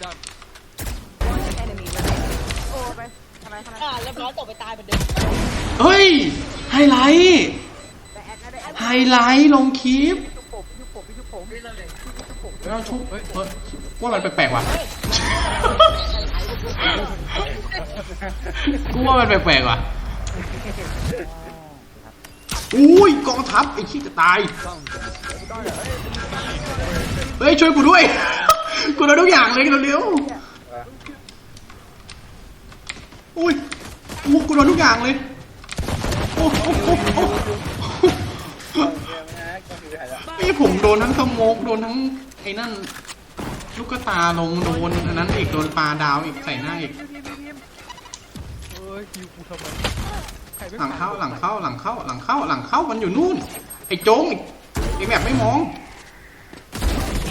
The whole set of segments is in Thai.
One enemy remaining. โอ้ไปทำไมทำไมอ่าเรียบร้อยตกไปตายเหมือนเดิมเฮ้ย ไฮไลท์ได้แอดนะได้แอดไฮไลท์ลงคลิปชุบผมชุบผมชุบผมชุบผมแล้วชุบเฮ้ยเฮ้ยว่ามันแปลกๆว่ะกูว่ามันแปลกๆว่ะอุ้ยกองทัพไอ้ขี้จะตายเฮ้ยช่วยกูด้วย กูโดนทุกอย่างเลยเร็วๆอุ้ยโอ้กูโดนทุกอย่างเลยโอ้โหโอ้โหโอ้โหนี่ผมโดนทั้งสโมกโดนทั้งไอ้นั่น ลูกกตาลงโดนอันนั้นอีกโดนปลาดาวอีกใส่หน้าอีกหลังเข้าหลังเข้าหลังเข้าหลังเข้าหลังเข้ามันอยู่นู่น ไอ้โจ้งไอ้แบบไม่มอง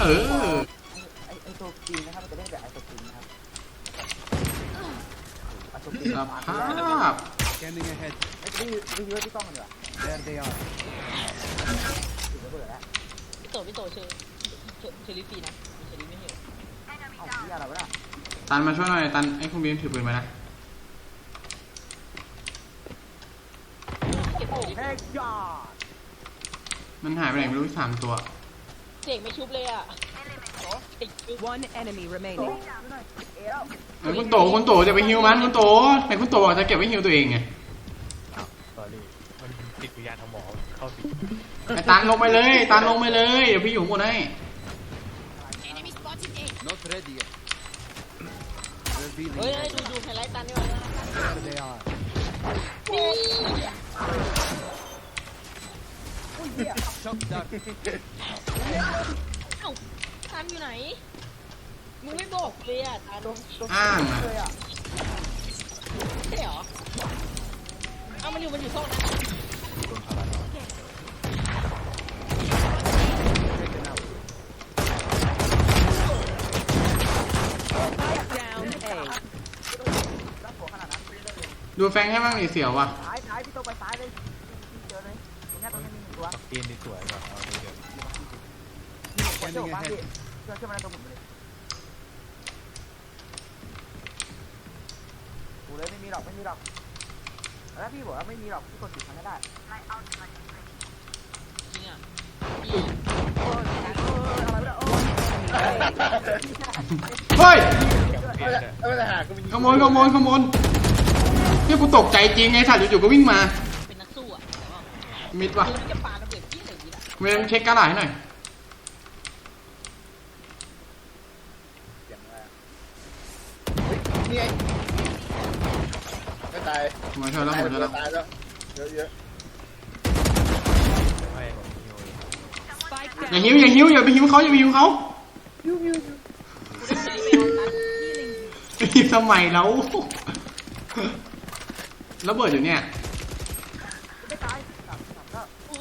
เออ ไอไอตัวจีนะครับมันจะได้แบบไอตัวจีนนะครับไอตัวจีนสมาภาพ Scanning ahead ไอตัวนี้รีวิวที่ต้องกันเหรอ there they are ถึงระเบิดแล้วพี่โตพี่โตเชิญเชิญเชอรี่ฟรีนะเชอรี่ไม่เห็นเอ้าที่อะไรวะน่ะตันมาช่วยหน่อยตันไอ้คุณบีมถือปืนมานะเก็บเชอรี่เฮ้ยยอดมันหายไปไหนไม่รู้สามตัว เสกไม่ชุบเลยอะ One enemy โต remaining. ดูหน่อยเอแล้วไหนคุณโตคุณโตจะไปฮิวมันคุณโตไหนคุณโตบอกจะเก็บไว้ฮิวตัวเองไงสอรี่มันติดวิญญาณทางหมอเข้าสิไอ้ตันลงไปเลยตันลงไปเลยเดี๋ยวพี่อยู่ข้างบนให้ not ready yet เฮ้ยเฮ้ยดูดูไฮไลท์ตันนี่วะ there they are อุ้ยเหี้ย shock dart เอ้า ตันอยู่ไหน มึงไม่บอกเลยอะตันอ้างอะเลยอะใช่เหรอ เอ้ามันอยู่มันอยู่โซนนั้น Down A. รับหัวขนาดนั้นดูแฟงให้บ้างดิเสียวว่ะซ้ายซ้ายพี่โตไปซ้ายเลยเจอเลยตรงนี้ตรงนี้มีหนึ่งตัวตีนดีสวยว่ะเอาดูเดี๋ยวมีหนึ่งตัวเชื่อผมป่ะพี่เชื่อเชื่อมาในตัวผมเลยดูเลยไม่มีหรอกไม่มีหรอกแล้วพี่บอกว่าไม่มีหรอกพี่กดสิบครั้งก็ได้จริงอะเอออะไรไม่ได้โอ้เฮ้ยเปลี่ยนเลยขโมยขโมยขโมยเนี่ยกูตกใจจริงไงสัตว์อยู่ๆก็วิ่งมาเป็นนักสู้อะแต่ว่ามิดว่ะคือจะปาระเบิดที่ไหนดีล่ะเวมเช็คกระดาษให้หน่อย นี่ไงไม่ตายผมมาช่วยแล้วผมมาช่วยแล้วตายแล้วเยอะเยอะไม่ผมฮิว Spike อย่า down. หิวอย่าหิวอย่าไปหิวเขาอย่าไปหิวเขากูได้เชอรี่ไม่เอาตันมีสมัยแล้วระเบิดอยู่เนี่ย ไม่ตายสามสามก็ อู้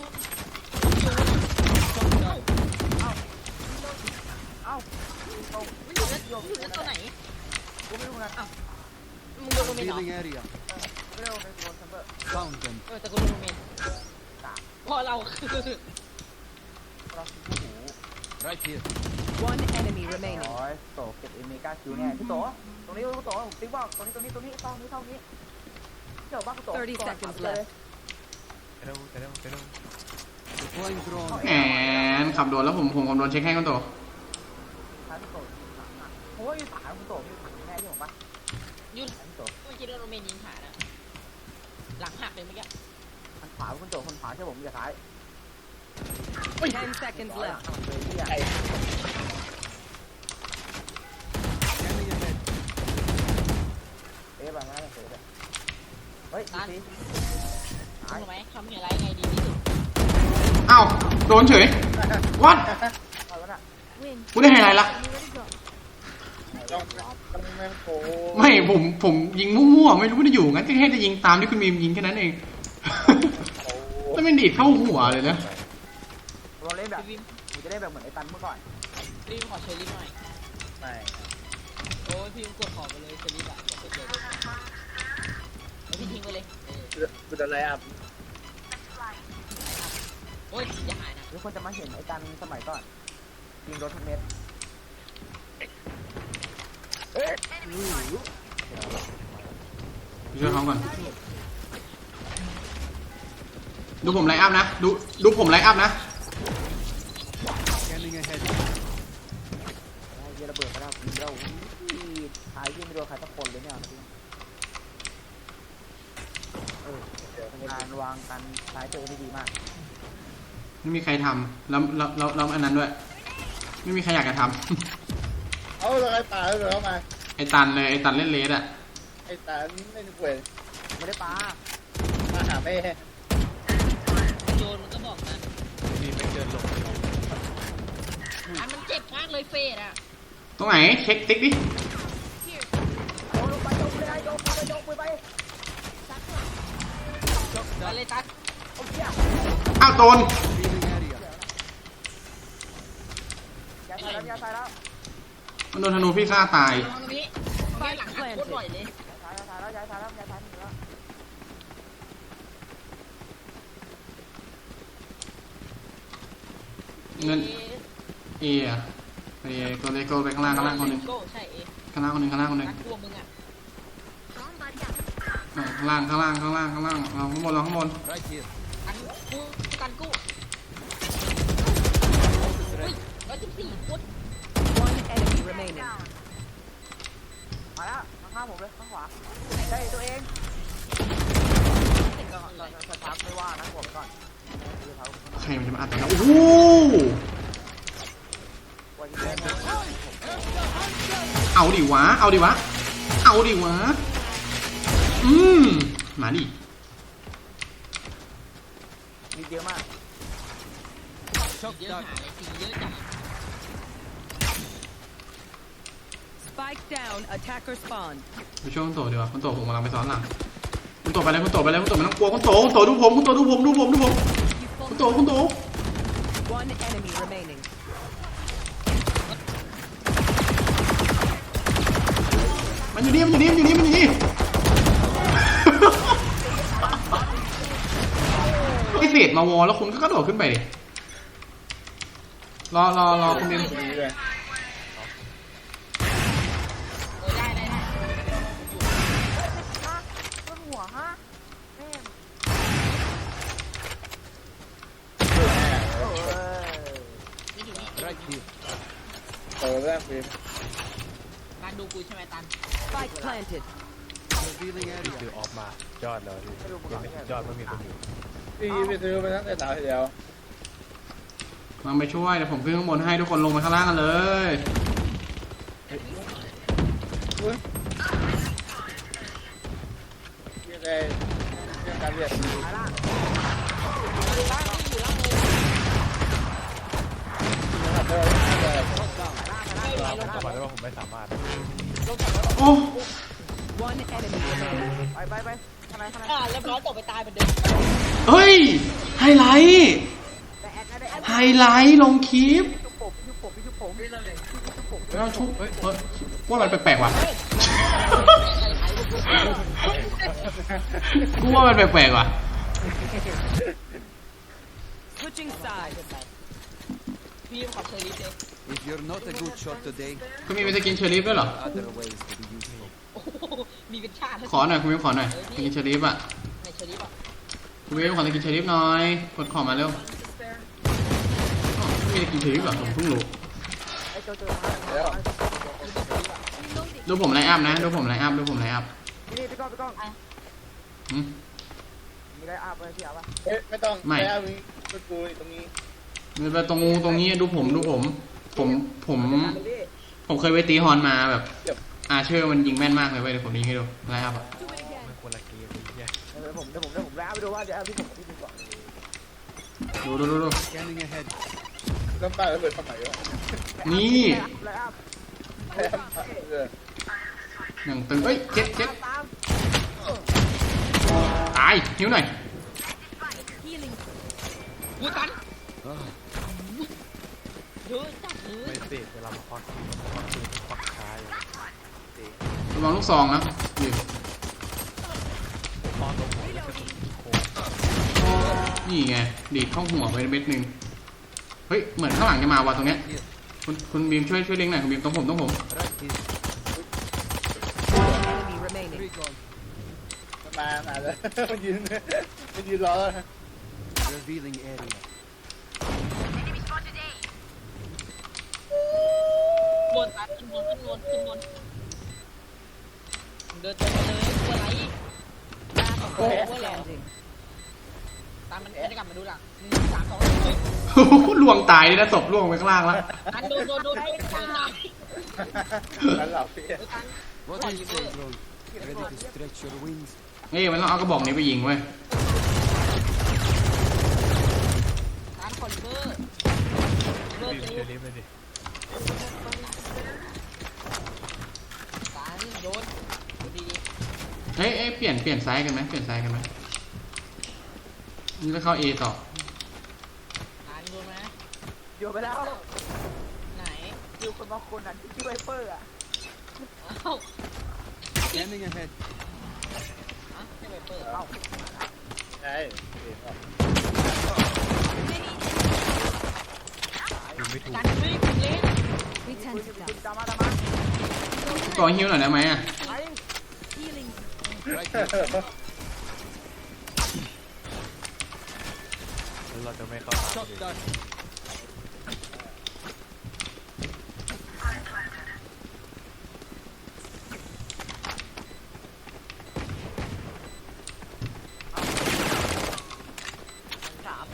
เอ้าตรง มันอยู่นั่นอยู่นั่นตัวไหน กูไม่รู้เหมือนกัน มึงโดนโรเมนเหรอ healing area ไม่ได้ลงในตัวซัมเบอร์ found them เออแต่กูโดนโรเมนพอเราคือเราคือผู้หู right here One enemy remaining. ร้อยโตเก็บเอเมกาคิวเนี่ยพี่โตตรงนี้พี่โตผมติ๊กบอกตรงนี้ตรงนี้ตรงนี้เท่านี้เท่านี้เจ้าบ้าพี่โต30 seconds left. ไปเร็วไปเร็วไปเร็ว deploying drone แหมขับโดนแล้วผมผมกำลังเช็คให้คุณโตท้ายพี่โตโอ้ยขาพี่โตพี่แม่ที่ผมปะยุ่นพี่โต เมื่อกี้โดนโรเมนยิงขานะหลังหักเลยเมื่อกี้มันขวาคุณโตคนขวาใช่ผมอย่าซ้าย10 seconds หลัง left. มันเลยที่อะ scanning ahead เอ๊ะแบบนั้นเลยเลยเฮ้ยดีสิรู้ไหมทำอย่างไรไงดีที่สุดอ้าว โดนเฉย วัดเอาแล้วน่ะกูได้ไฮไลท์ละ ต้องต้องแม่งโกไม่ผมผมยิงมั่วๆไม่รู้จะอยู่งั้นก็แค่จะยิงตามที่คุณมีมยิงแค่นั้นเองแล้วมันดีดเข้าหัวเลยนะเราเล่นแบบพี่วิมผมจะเล่นแบบเหมือนไอ้ตันเมื่อก่อนรีบขอเชอรี่หน่อยไม่โอ้ยพี่วิมกดขอไปเลยเชอรี่แบบกดเจอเลยแล้วพี่ทิ้งไปเลยเออกูจะไล่อัพโอ้ยอย่าหายนะทุกคนจะมาเห็นไอ้ตันสมัยก่อนยิงรถทุกเม็ดไป ช่วยเขาก่อน ดูผมไลน์อัพนะ ดูดูผมไลน์อัพนะ เยระเบิดมาแล้วยิงแล้วอุ้ยหายยิงไม่โดนใครสักคนเลยเนี่ยเออการวางการสายเจอที่ดีมาก ไม่มีใครทำแล้วแล้วแล้วแล้วอันนั้นด้วย ไม่มีใครอยากจะทำ เอาแล้วไอ้ตาเลยเข้ามาำไอ้ตันเลยไอ้ตันเล่นเลสอะไอ้ตาเล่นเกวยไม่ได้ปลามาหาแม่โยนมันก็บอกนะนี่ไม่เดินลงอันมันเจ็บมากเลยเฟดอะตรงไหนเช็คติ๊กดิโยนลงไปโยนไปได้โยนไปโยนไปไปไปเลยตัดเอาเหี้ยอ้าวโดนยาใส่แล้วยาใส่แล้ว มันโดนธนูพี่ฆ่าตายตรงนี้แค่หลังหักโคตรบ่อยเลยยาใส่แล้วยาใส่แล้วยาใส่แล้วยาใส่แล้ว เงินเออะไปตัวเล็กตัวไปข้างล่างข้างล่างคนหนึ่งโก้ใช่เอข้างล่างคนหนึ่งข้างล่างคนหนึ่งนักพวกมึงอะอะข้างล่างข้างล่างข้างล่างข้างล่างเราข้างบนเราข้างบนกันกู้กันกู้อุ้ยร้อยสิบสี่ฟุต One enemy remaining. มาแล้วข้างๆผมเลยข้างขวาได้ตัวเองก็เราจะทักไม่ว่านะบอกไปก่อนคือเขาใครมันจะมาอัดนะโอ้โหวันนี้เอาดิวะ เอาดิวะ เอาดิวะ อืม มาดิ มีเยอะมาก เยอะหาเลยทีเยอะจัง Spike down. Attacker spawn. ไปช่วยคุณโตดีกว่าคุณโตผมกำลังไปซ้อนหลังคุณโตไปเลยคุณโตไปเลยคุณโตไม่ต้องกลัวคุณโตคุณโตดูผมคุณโตดูผมดูผมดูผม You คุณ pulled โตคุณโต one enemy remaining. มันอยู่นี่มันอยู่นี่มันอยู่นี่มันอยู่นี่ ไอเศษมาวอลแล้วคุณก็กระโดดขึ้นไปดิรอรอรอคุณเบมดีเลย เออแรกฟิล์มการดูกูใช่ไหมตัน Spike planted. นี่คือออฟมายอดเลยพี่ยังไม่ยอดไม่มีคนอยู่พี่ไปซื้อไปตั้งแต่หนาวทีเดียวมาไปช่วยเดี๋ยวผมขึ้นข้างบนให้ทุกคนลงไปข้างล่างกันเลยยังไงเรื่องการเรียนไปล่างนะครับเออ เออผมจะบอกได้ว่าผมไม่สามารถโอ้ One enemy remaining. ไปไปไปข้างในข้างในอ่าเรียบร้อยตกไปตายเหมือนเดิมเฮ้ย ไฮไลท์แต่แอดนะได้แอดไฮไลท์ลงคลิปชุบผมชุบผมชุบผมชุบผมไม่ต้องชุบเฮ้ยเฮ้ยว่ามันแปลกๆว่ะกูว่ามันแปลกๆว่ะ Switching sides. พี่ขอเชอรี่เลย If you're not a good shot today, คุณมีไปสกินเชอริฟด้วยเหรอ other ways to be useful. โอ้โหมีเป็นชาติขอหน่อยคุณวิวขอหน่อยสกินเชอริฟอะในเชอรี่ป่ะคุณวิวขอสกินเชอริฟหน่อยกดขอมาเร็วอ๋อไม่มีสกินเชอริฟเหรอผมเพิ่งรู้ไอ้โจโจแล้วดูผมไลน์อัพนะ ดูผมไลน์อัพดูผมไลน์อัพนี่พี่ก้องพี่ก้องหืมมีอะไรอาบเลยพี่อาบป่ะเฮ้ยไม่ต้องไม่แล้วมีกูกูตรงนี้มันไปตรงตรงนี้ดูผมดูผม ผมผม ผมเคยไปตีฮอนมาแบบ อาเชอร์มันยิงแม่นมากเลยเว้ยเดี๋ยวผมยิงให้ดูไลน์อัพอะมันคนละเกมพี่แย่เดี๋ยวผมเดี๋ยวผมเดี๋ยวผมแล้วไปดูว่าเดี๋ยวเอาพี่ผมกับพี่ดูก่อนดูดูดูดู Scanning ahead. น้ำตาระเบิดทำไมวะนี่เลยอาบเอออย่งตึงเอ้ยเจ็ดเจ็ดตามตายหิวหน่อยกูตันเยอะจัดเล ไม่เสกเวลามาควัคืนควักคืนควักช้อยู่ระวังลูกซองนะนี่หัวแนี่ไง ดีดเข้าหัวไปเม็ดหนึ่งเฮ้ย เหมือนข้างหลังจะมาว่ะตรงเนี้ย คุณคุณบีมช่วยช่วยเล็งหน่อยคุณบีมต้องผมต้องผมมาแล้วยืนยืนรอ ขึ้นบนขึ้นบนขึ้นบนเดินตรงไปเลยตัวอะไร Last player standing. ตามมันจะกลับมาดูหลังหนึ่งสามสองหนึ่งล่วงตายเลยนะศพล่วงไปข้างล่างแล้ว อันโดนโดนโดนโดนโดนตายแล้วเราพี่โดนตัน What do you say, bro? Ready to stretch your wings? เอ้ยมันต้องเอากระบอกนี้ไปยิงเว้ย ตันคอลิเวอร์เบอร์พี่ตีเชอรี่ไปดิ ตันโดนดูดี เอ้ยเอ้ยเปลี่ยนเปลี่ยนไซส์กันไหมเปลี่ยนไซส์กันไหมนี่แล้วเข้า A ต่อๆตันโดนไหมโยนไปแล้วไหนอยู่คนบางคนนั้นที่ชื่อไวเปอร์อะเอ้า Scanning ahead. อะให้ไปเปิดเอ้าใช่ยิงไม่ถูกตันไม่คุณเล่นคุณคุณตามมาตามมาต่อฮิวหน่อยได้ไหมอะ ไป Right here. แล้ว เราจะไม่เข้าทาง Shot ดิ done. สาม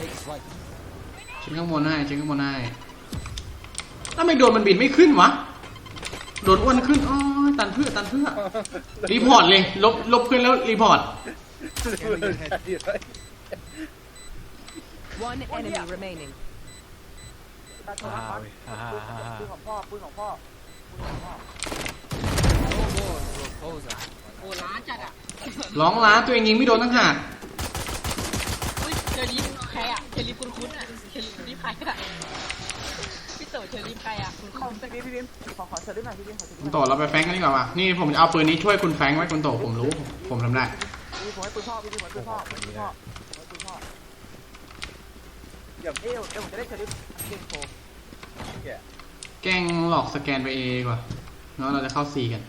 Take flight. ชิ้นข้างบนให้ชิ้นข้างบนให้ถ้าไม่โดนมันบินไม่ขึ้นวะ โดนอ้วนขึ้นอ๋อตันเพื่อตันเพื่อรีพอร์ตเลย ลบลบขึ้นแล้วรีพอร์ต One enemy remaining. ตาโทรฮ่ามาเว้ยฮ่าฮ่าฮ่าฮ่าปืนของพ่อปืนของพ่อปืนของพ่อ No more proposal. โอ้ล้าจัดอะร้องล้าตัวเองยิงไม่โดนตั้งหากอุ้ยเชอรี่ใครอะเชอรี่คุ้นคุ้นๆอะเชอรี่นี่ใครอะ พี่โตเชอรี่ใครอะคุณเข้าพี่บิมพี่บิมขอขอเชิญด้วยหน่อยพี่บิมขอเชิญคุณโตเราไปแฟงกันดีกว่าว่ะนี่ผมจะเอาปืนนี้ช่วยคุณแฟงไว้คุณโตผมรู้ ผมทำได้ พี่ผมให้ปืนพ่อพี่บิมให้ปืนพ่อให้ปืนพ่อให้ปืนพ่อเดี๋ยวเอ้ยเดี๋ยวผมจะได้เชิญด้วยเกมโชว์แกล้งหลอกสแกนไปเอกว่าแล้วเราจะเข้า C กัน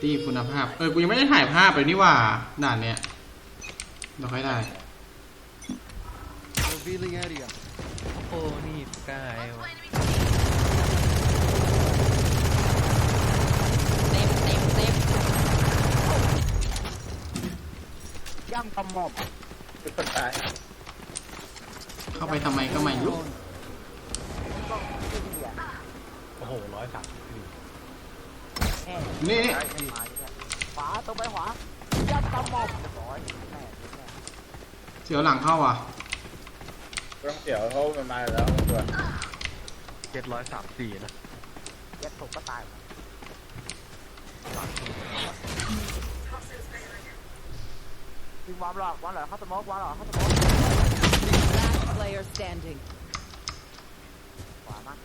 ตีคุณภาพ เออ กูยังไม่ได้ถ่ายภาพเลยนี่หว่า ด่านเนี้ยเราค่อยได้ Revealing area. โอ้นี่ กายวะเต็มเต็มเต็มย่ำกำหม่อมเป็นคนตายเข้าไปทำไมก็ไม่รู้ต้องที่ดีอะโอ้โหร้อยสามสิบสี่แหมนี่ขวาตรงไปขวาย่ำกำหม่อมเรียบร้อยแหมแหมเสียวหลังเข้าอะ ต้องเสียวเขามันมาแล้วตัวเจ็ดร้อยสามสี่นะยัดตกก็ตายยิงวามหลอกวามหลอกเข้าสมองวามหลอกเข้าสมอง Last player standing. ขวามาก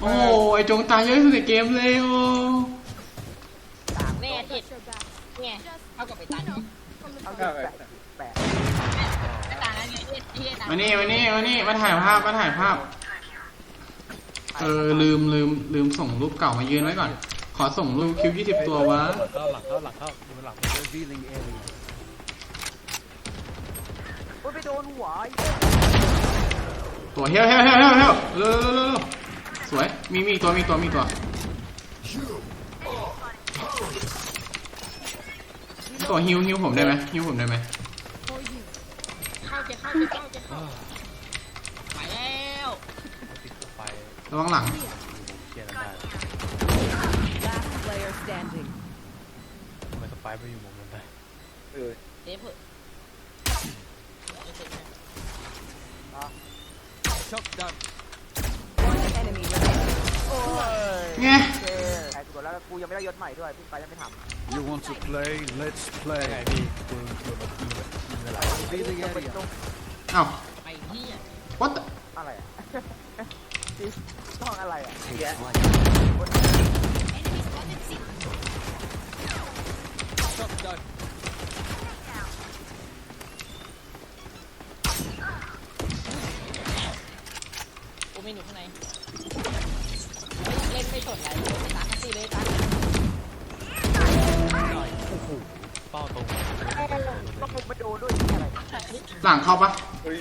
โอ้ไอจงตายเยอะที่สุดในเกมเลยโอ้ แน่เจ็ดไงเท่ากับไปตันเนาะเอาเงินแปดแปดไม่ต่างกันไงเจ็ดเจ็ดตันมานี่มานี่มานี่มาถ่ายภาพมาถ่ายภาพ เออลืมลืมลืมส่งรูปเก่ามายืนไว้ก่อน ขอส่งรูปคิวยี่สิบตัววะเข้าหลังเข้าหลังเข้าดูหลัง Revealing area. โอ้ยไปโดนหัวตัวเฮ้ยเฮ้ยเฮ้ยเฮ้ยเฮ้ยเร็วเร็วเร็วเร็วสวยมีมีอีกตัวมีอีกตัวมีอีกตัว ตัวฮิวฮิวผมได้ไหมฮิวผมได้ไหมเข้าเจ็ดเข้าเจ็ดเข้าจ็ดเข้าไปแล้วติดไฟระวังหลังเคลียร์ได้ Last player standing. ทำไมสไปไม่อยู่มุมนั้นได้เออเจ็บเถอะ Shot done. One enemy remaining. ไง เจไอ้กูแล้วกูยังไม่ได้ยศใหม่ด้วยพี่ไปยังไม่ท You want to play? Let's ไง play. พี่คือคือมันคือมันมีเวลา Revealing ำไป area. ตรงเอ้าไปที่อะ what the อะไรอะ ต้องอะไรอะ Take flight. Shot ลังเข้าปะเฮ้ย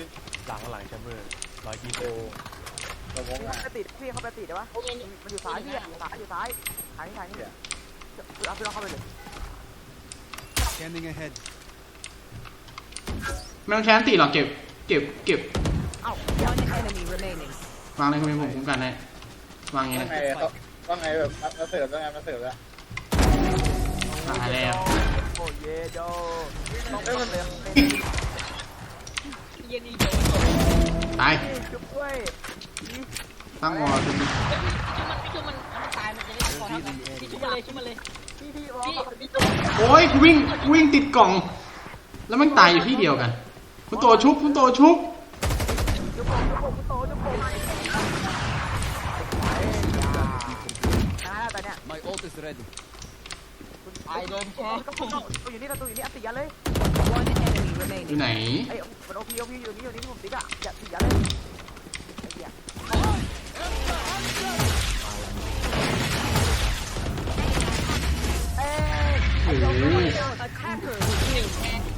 หลังหลังแชมเบอร์ร้อยยี่สิบโอ้เรามองอะไปติดพี่เขาไปติดได้ปะมันอยู่ซ้ายพี่อยู่ซ้ายอยู่ซ้ายทางนี้ทางนี้คือเอาพี่ลองเข้าไปเลย Scanning ahead. ไม่ต้องใช้อันตีหรอกเก็บ เก็บ เก็บ เอ้า One enemy remaining. วางเลยคุณเป็นผมคุ้มกันให้วางอย่างนี้ว่าเลยไงเขาว่าไงแบบมาเสิร์ฟแล้วไงมาเสิร์ฟแล้วตายแล้ว โอ้เยโดต้องเพิ่มเลยเย็นอีโดนตาย จุ๊บด้วยตั้งวอลชุบมันชุบมันมันตายมันจะได้พอทำไงพี่ชุบมันเลยชุบมันเลยพี่พี่วอพี่ลพี่ชุบโอ้ยกูวิ่งกูวิ่งติดกล่อง แล้วมันตายอยู่ที่เดียวกัน คุณโตชุบคุณโตชุบจุ๊บผมจุ๊บผมโตจุ๊บผมนะแต่เนี่ย My ult is ready. ตายโดนแค่ตัวอยู่นี่ตัวอยู่นี่อัติยะเลย One enemy อยู่ remaining. ไหนไอ้มันโอพีโอพีอยู่นี่อยู่นี่ที่ผมติ๊กอะอย่าติยะเลยไอ้เหี้ยเอ้ยโอ้ย Attackers